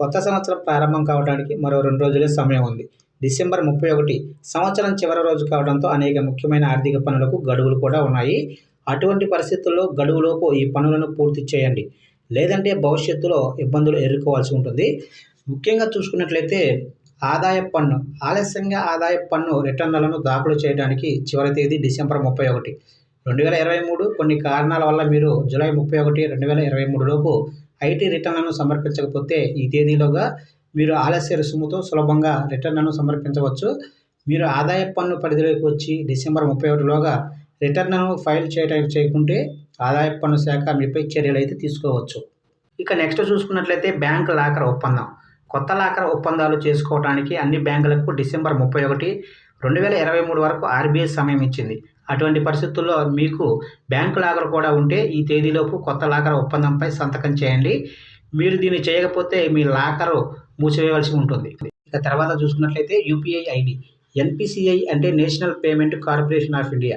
కొత్త సంవత్సరం ప్రారంభం కావడానికి మరో రెండు రోజులే సమయం ఉంది. డిసెంబర్ ముప్పై ఒకటి సంవత్సరం చివరి రోజు కావడంతో అనేక ముఖ్యమైన ఆర్థిక పనులకు గడువులు కూడా ఉన్నాయి. అటువంటి పరిస్థితుల్లో గడువులోపు ఈ పనులను పూర్తి చేయండి. లేదంటే భవిష్యత్తులో ఇబ్బందులు ఎదుర్కోవాల్సి ఉంటుంది. ముఖ్యంగా చూసుకున్నట్లయితే ఆదాయ పన్ను ఆలస్యంగా ఆదాయ పన్ను రిటర్నులను దాఖలు చేయడానికి చివరి తేదీ డిసెంబర్ ముప్పై ఒకటి. రెండు వేల ఇరవై మూడు కొన్ని కారణాల వల్ల మీరు జూలై ముప్పై ఒకటి రెండు వేల ఇరవై మూడు లోపు ఐటీ రిటర్న్లను సమర్పించకపోతే ఈ తేదీలోగా మీరు ఆలస్య రుసుముతో సులభంగా రిటర్న్లను సమర్పించవచ్చు. మీరు ఆదాయ పన్ను పరిధిలోకి వచ్చి డిసెంబర్ ముప్పై ఒకటిలోగా రిటర్న్లను ఫైల్ చేయడానికి చేయకుంటే ఆదాయ పన్ను శాఖ మీపై చర్యలు అయితే తీసుకోవచ్చు. ఇక నెక్స్ట్ చూసుకున్నట్లయితే బ్యాంక్ లాకర్ ఒప్పందం. కొత్త లాకర్ ఒప్పందాలు చేసుకోవడానికి అన్ని బ్యాంకులకు డిసెంబర్ ముప్పై ఒకటి రెండు వేల ఇరవై మూడు వరకు ఆర్బీఐ సమయం ఇచ్చింది. అటువంటి పరిస్థితుల్లో మీకు బ్యాంకు లాకర్ కూడా ఉంటే ఈ తేదీలోపు కొత్త లాకర్ ఒప్పందంపై సంతకం చేయండి. మీరు దీన్ని చేయకపోతే మీ లాకరు మూసివేయవలసి ఉంటుంది. ఇక తర్వాత చూసుకున్నట్లయితే యూపీఐ ఐడి ఎన్పిసిఐ అంటే National Payment Corporation of India.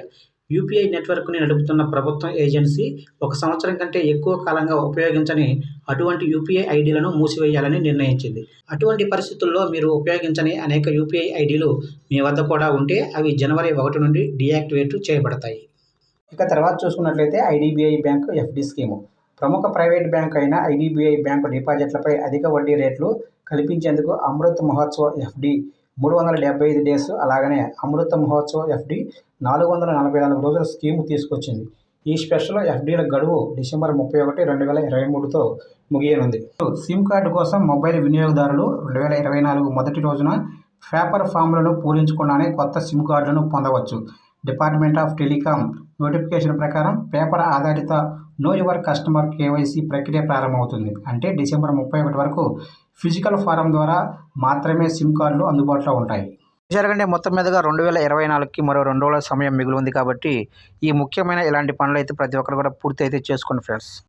UPI నెట్వర్క్ని నడుపుతున్న ప్రభుత్వం ఏజెన్సీ ఒక సంవత్సరం కంటే ఎక్కువ కాలంగా ఉపయోగించని అటువంటి యూపీఐ ఐడీలను మూసివేయాలని నిర్ణయించింది. అటువంటి పరిస్థితుల్లో మీరు ఉపయోగించని అనేక యూపీఐ ఐడీలు మీ వద్ద కూడా ఉంటే అవి జనవరి ఒకటి నుండి డియాక్టివేట్ చేయబడతాయి. ఇక తర్వాత చూసుకున్నట్లయితే ఐడీబీఐ బ్యాంకు ఎఫ్డి స్కీము. ప్రముఖ ప్రైవేట్ బ్యాంక్ అయిన ఐడీబీఐ బ్యాంకు డిపాజిట్లపై అధిక వడ్డీ రేట్లు కల్పించేందుకు అమృత్ మహోత్సవ ఎఫ్డి మూడు వందల డెబ్బై ఐదు డేస్ అలాగనే అమృత మహోత్సవ ఎఫ్డి నాలుగు వందల నలభై నాలుగు రోజుల స్కీమ్ తీసుకొచ్చింది. ఈ స్పెషల్ ఎఫ్డీల గడువు డిసెంబర్ ముప్పై ఒకటి రెండు వేల ఇరవై మూడుతో ముగియనుంది. సిమ్ కార్డు కోసం మొబైల్ వినియోగదారులు రెండు వేల ఇరవై నాలుగు మొదటి రోజున పేపర్ ఫామ్లను పూరించకుండానే కొత్త సిమ్ కార్డులను పొందవచ్చు. డిపార్ట్మెంట్ ఆఫ్ టెలికాం నోటిఫికేషన్ ప్రకారం పేపర్ ఆధారిత నో యువర్ కస్టమర్ కేవైసీ ప్రక్రియ ప్రారంభమవుతుంది. అంటే డిసెంబర్ ముప్పై ఒకటి వరకు ఫిజికల్ ఫారం ద్వారా మాత్రమే సిమ్ కార్డులు అందుబాటులో ఉంటాయి. జరగండి మొత్తం మీదుగా రెండు వేల ఇరవై నాలుగుకి మరో రెండు రోజుల సమయం మిగిలి ఉంది కాబట్టి ఈ ముఖ్యమైన ఇలాంటి పనులు అయితే ప్రతి ఒక్కరు కూడా పూర్తి అయితే చేసుకోండి ఫ్రెండ్స్.